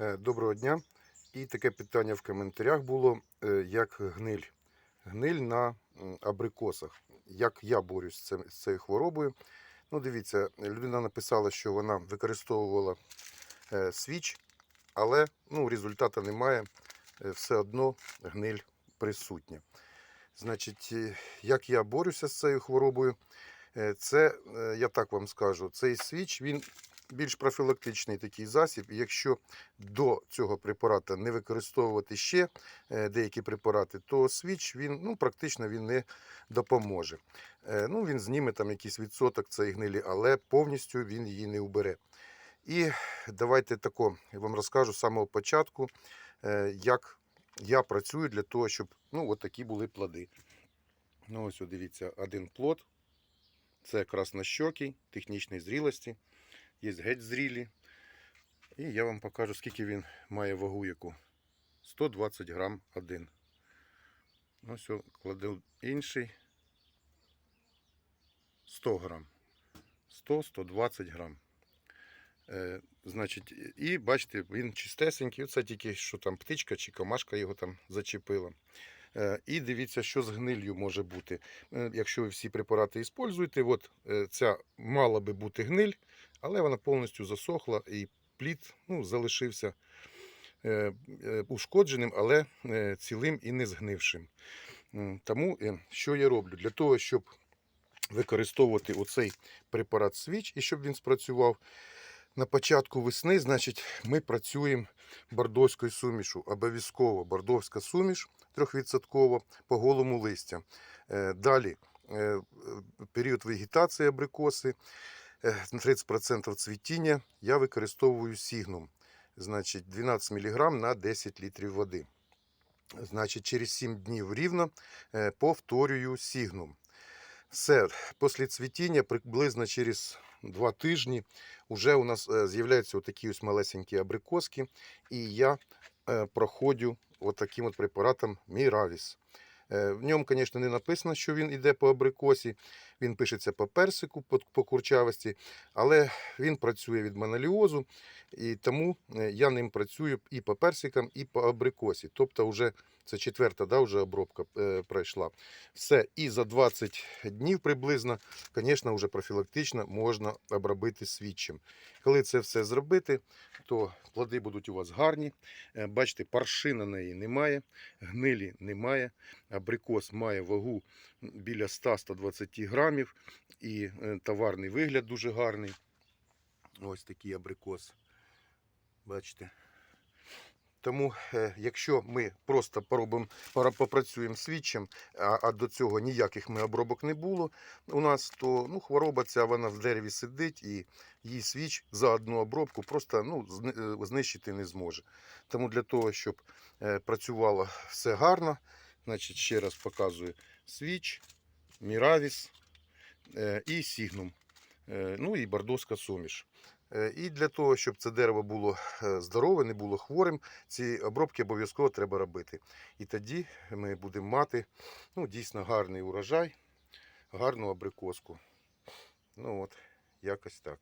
Е, Доброго дня. І таке питання в коментарях було, е, як гниль. Гниль на абрикосах. Як я борюсь з, цією хворобою. Ну, дивіться, людина написала, що вона використовувала е, свіч, але ну, результату немає. Все одно гниль присутня. Значить, як я борюся з цією хворобою, це, я так вам скажу, цей свіч він більш профілактичний такий засіб. Якщо до цього препарата не використовувати ще е, деякі препарати, то свіч він ну, практично він не допоможе. Е, Ну, він зніме там якийсь відсоток цієї гнилі, але повністю він її не убере. І давайте тако я вам розкажу з самого початку, е, як я працюю для того, щоб ну, от такі були плоди. Ну, ось, дивіться, один плод. Це краснощокий, технічної зрілості. Є геть зрілі. І я вам покажу, скільки він має вагу яку. 120 грам один. Ось о, кладу інший. 100 грам. 100-120 грам. Е, значить, і бачите, він чистесенький. Це тільки що там птичка чи комашка його там зачепила. Е, І дивіться, що з гниллю може бути. Е, Якщо ви всі препарати використовуєте, от е, ця мала би бути гниль, але вона повністю засохла і плід ну, залишився ушкодженим, але цілим і не згнившим. Тому що я роблю? Для того, щоб використовувати оцей препарат свіч і щоб він спрацював. На початку весни, значить, ми працюємо бордовською сумішу. Обов'язково бордовська суміш 3% по голому листя. Е, Далі е, е, період вегетації абрикоси, е, 30% цвітіння я використовую сігнум. Значить, 12 мг на 10 літрів води. Значить, через 7 днів рівно повторюю сігнум. Все, після цвітіння, приблизно через 2 тижні, вже у нас е, з'являються отакі ось малесенькі абрикоски, і я е, проходжу отаким от препаратом Міравіс. Е, В ньому, звісно, не написано, що він йде по абрикосі, він пишеться по персику, по, курчавості, але він працює від моноліозу, і тому я ним працюю і по персикам, і по абрикосі. Тобто, вже це четверта да, вже обробка е, пройшла. Все, і за 20 днів приблизно, звісно, вже профілактично можна обробити свідчим. Коли це все зробити, то плоди будуть у вас гарні. Е, Бачите, парши на неї немає, гнилі немає. Абрикос має вагу біля 100-120 грамів і е, товарний вигляд дуже гарний. Ось такий абрикос. Бачите. Тому, е, якщо ми просто поробимо, попрацюємо свідчим, а, а до цього ніяких ми обробок не було у нас, то ну, хвороба ця вона в дереві сидить і її свіч за одну обробку просто ну, е, знищити не зможе. Тому для того, щоб е, працювало все гарно, значить, ще раз показую свіч, міравіс і сігнум. Ну і бордоська суміш. Е, І для того, щоб це дерево було е, здорове, не було хворим, ці обробки обов'язково треба робити. І тоді ми будемо мати ну, дійсно гарний урожай, гарну абрикоску. Ну от, якось так.